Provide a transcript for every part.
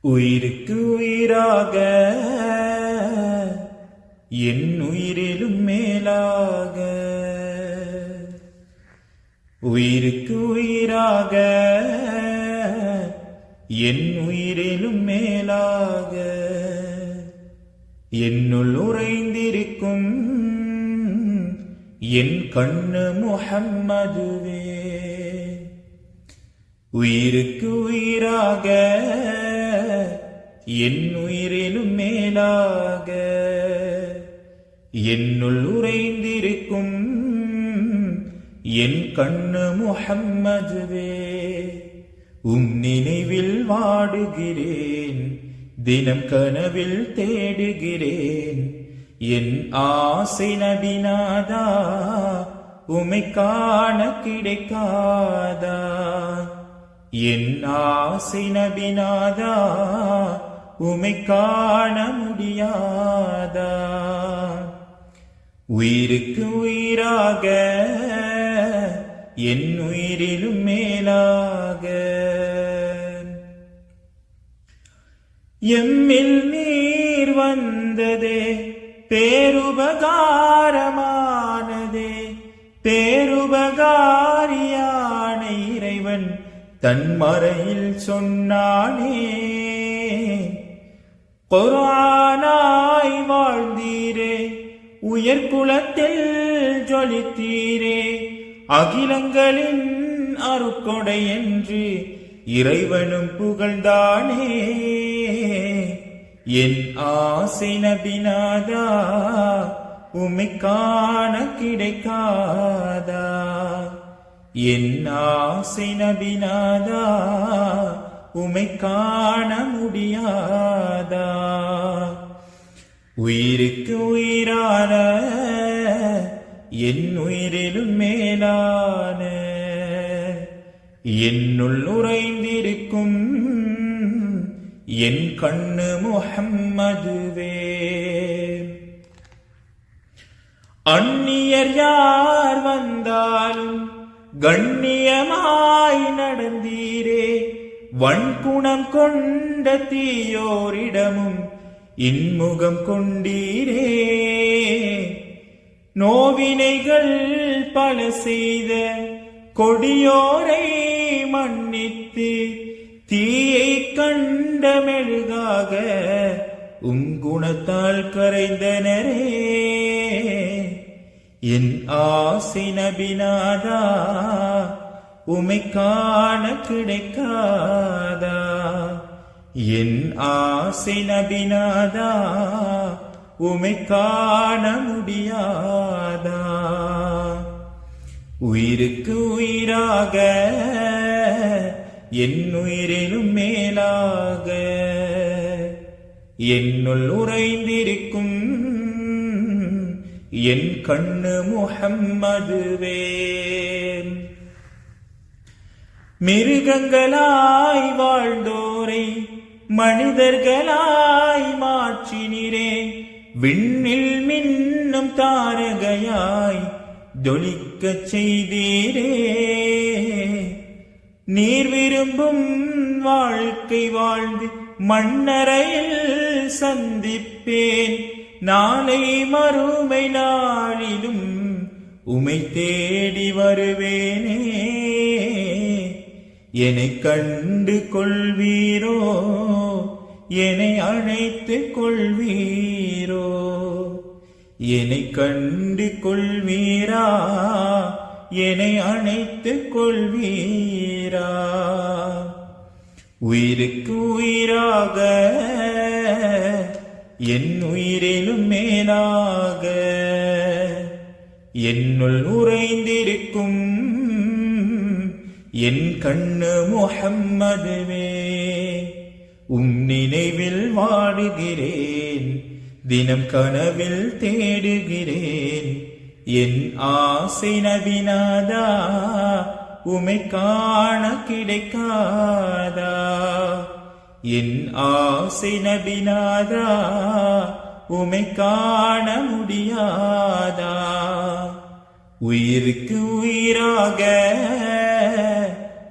உயிருக்கு உயிராக என் உயிரிலும் மேலாக. உயிருக்கு உயிராக என் உயிரிலும் மேலாக. என்னுள் உறைந்திருக்கும் என் கண்ணு முகம்மதுவே உயிருக்கு உயிராக என் உயிரிலும் மேலாக என்னுள் உறைந்திருக்கும் என் கண்ணு முஹம்மதுவே உம் நினைவில் வாடுகிறேன் தினம் கனவில் தேடுகிறேன். என் ஆசை நபினாதா உமை காண கிடைக்காதா? என் ஆசை நபினாதா உமை காண முடியாதா? உயிருக்கு உயிராக என் உயிரிலும் மேலாக. எம்மில் நீர் வந்ததே பேருபகாரமானதே. பேருபகாரியான இறைவன் தன் மறையில் சொன்னானே. குரானாய் வாழ்ந்தீரே உயர்குலத்தில் ஜொலித்தீரே அகிலங்களின் அருக்கொடை என்று இறைவனும் புகழ்ந்தானே. என் ஆசை நபினாதா உமைக்கான கிடைக்காதா? என் ஆசை நபினாதா உமை காண முடியாதா? உயிருக்கு உயிரான என் உயிரிலும் மேலான என்னுள் உறைந்திருக்கும் என் கண்ணு முகம்மதுவே அந்நியர் யார் வந்தாலும் கண்ணியமாய் நடந்தீரே. வன்குணம் கொண்ட தீயோரிடமும் இன்முகம் கொண்டீரே. நோவினைகள் பல செய்த கொடியோரை மன்னித்து தீயை கண்ட மெழுகாக உங்குணத்தால் கரைந்தனரே. என் ஆசை நபினாதா உமை காண கிடைக்காதா? என் ஆசை நபினாதா உமை காண முடியாதா? உயிருக்கு உயிராக என் உயிரிலும் மேலாக என்னுள் உறைந்திருக்கும் என் கண்ணு முகம்மதுவே மிருகங்களாய் வாழ்ந்தோரை மனிதர்களாய் மாற்றினிரே. விண்ணில் மின்னும் தாரகையாய் ஜொலிக்கச் செய்தீரே. நீர் விரும்பும் வாழ்க்கை வாழ்ந்து மண்ணறையில் சந்திப்பேன். நாளை மறுமை நாளிலும் உமை தேடி வருவேனே. என்னை கண்டு கொள்வீரோ என்னை அழைத்து கொள்வீரோ? என்னை கண்டு கொள்வீரா என்னை அழைத்து கொள்வீரா? உயிருக்கு உயிராக என் உயிரிலும் மேலாக என்னுள் உறைந்திருக்கும் என் கண்ணு முஹம்மதுவே உம் நினைவில் வாடுகிறேன் தினம் கனவில் தேடுகிறேன். என் ஆசை நபினாதா உமை காண கிடைக்காதா? என் ஆசை நபினாதா உமை காண முடியாதா? உயிருக்கு உயிராக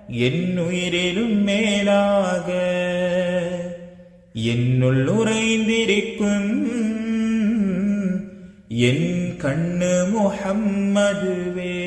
என்னுயிரிலும் மேலாக என்னுள் உறைந்திருக்கும் என் கண்ணு முகம்மதுவே